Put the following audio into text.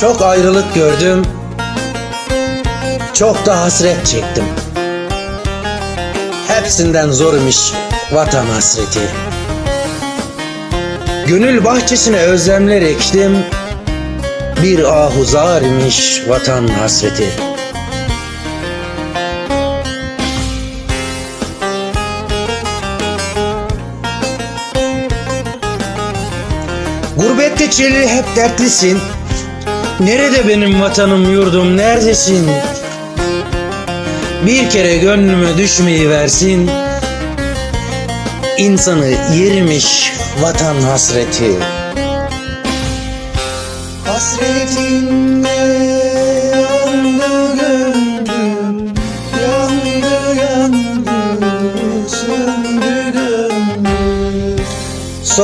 Çok ayrılık gördüm. Çok da hasret çektim. Hepsinden zor imiş vatan hasreti. Gönül bahçesine özlemler ektim. Bir ahuzar imiş vatan hasreti. Gurbette çeli hep dertlisin. Nerede benim vatanım yurdum neredesin? Bir kere gönlüme düşmeyi versin. İnsanı yerimiş vatan hasreti. Hasretinle